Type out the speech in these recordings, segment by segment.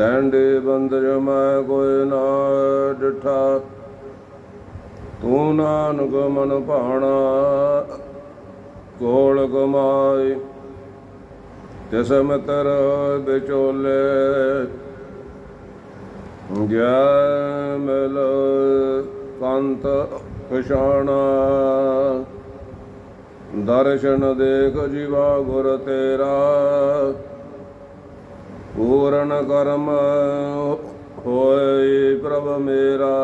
ਤੈਂਡੇ ਬੰਦ ਜਮੈ ਕੋਈ ਨਾ ਡਿਠਾ। ਤੂੰ ਨਾਨਕ ਮਨ ਭਾਣਾ, ਕੋਲ ਕਮਾਈ। ਤਿਸ ਮਿਤਰ ਵਿਚੋਲੇ ਜੈ ਮਿਲ ਕੰਤ ਪਛਾਣਾ। ਦਰਸ਼ਨ ਦੇਖ ਜੀਵਾ ਗੁਰ ਤੇਰਾ ਪੂਰਨ ਕਰਮ ਹੋਏ ਪ੍ਰਭ ਮੇਰਾ।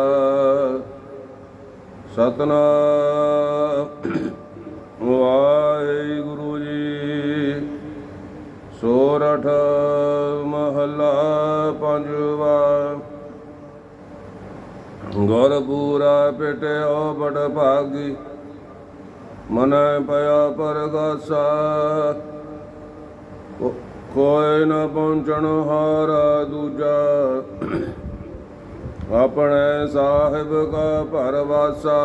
ਸਤਨਾਮ। ਵਾਹਿਗੁਰੂ ਜੀ। ਸੋਰਠ ਮਹਲਾ ਪੰਜਵਾ। ਗੁਰ ਪੂਰਾ ਪਿਟਿਓ ਬੜ ਭਾਗੀ। ਮਨ ਪਿਆ ਪਰਗਾਸਾ। ਕੋਈ ਨਾ ਪਹੁੰਚਣ ਹਾਰਾ ਦੂਜਾ। ਆਪਣੇ ਸਾਹਿਬ ਕਾ ਪਰਵਾਸਾ।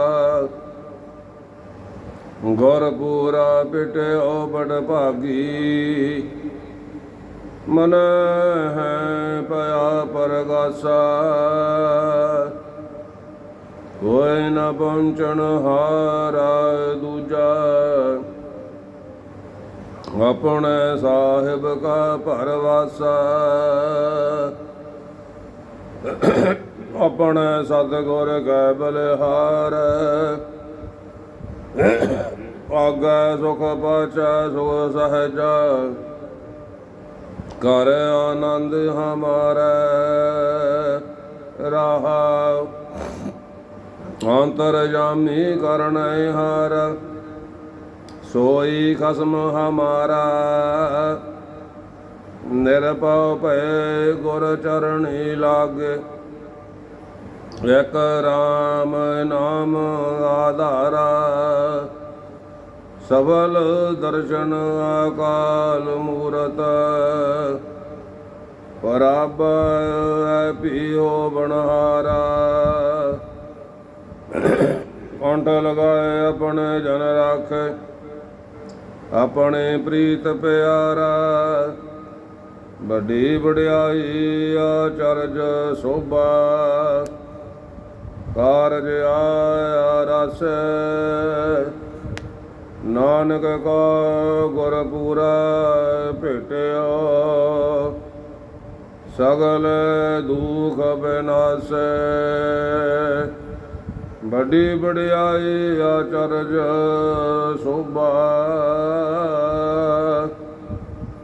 ਗੁਰ ਪੂਰਾ ਪਿਟਿਓ ਬੜ ਭਾਗੀ। ਮਨ ਹੈ ਪਿਆ ਪਰਗਾਸਾ। ਕੋਈ ਨਾ ਪਹੁੰਚਣ ਹਾਰਾ ਦੂਜਾ। ਆਪਣੇ ਸਾਹਿਬ ਕਾ ਪਰਵਾਸਾ ਆਪਣੇ ਸਤਿਗੁਰ ਕੈ ਬਲਿਹਾਰ। ਆਗੈ ਸੁਖ ਪਾਚੈ ਸੁਖ ਸਹਜਾ। ਕਰ ਆਨੰਦ ਹਮਾਰੇ। ਰਹਾ ਅੰਤਰ ਜਾਮੀ ਕਰਨੈ ਹਾਰ ਸੋਈ ਖਸਮ ਹਮਾਰਾ। ਨਿਰਭਉ ਭੈ ਗੁਰ ਚਰਣੀ ਲਾਗੇ। ਇਕ ਰਾਮ ਨਾਮ ਆਧਾਰਾ। ਸਬਲ ਦਰਸ਼ਨ ਅਕਾਲ ਮੂਰਤ। ਪਰਬ ਪੀਓ ਬਨਹਾਰਾ ਕੰਠ ਲਗਾਏ ਆਪਣੇ ਜਨ ਰਾਖੇ। ਆਪਣੇ ਪ੍ਰੀਤ ਪਿਆਰਾ, ਵੱਡੀ ਵਡਿਆਈ ਆਚਰਜ ਸੋਭਾ। ਕਾਰਜ ਆਇਆ ਰਸ, ਨਾਨਕ ਕੋ ਗੁਰਪੂਰਾ ਭੇਟਿਓ। ਸਗਲ ਦੁਖ ਬਿਨਾਸੈ ਵੱਡੀ ਵਡਿਆਈ ਆਚਰਜ ਸੋਭਾ।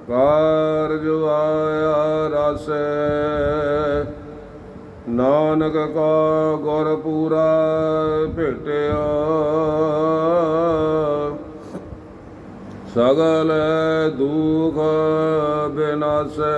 ਕਾਰਜ ਆਇਆ ਰਸ। ਨਾਨਕ ਕਾ ਗੁਰ ਪੂਰਾ ਭੇਟਿਆ। ਸਗਲ ਦੁਖ ਬਿਨਾਸੈ।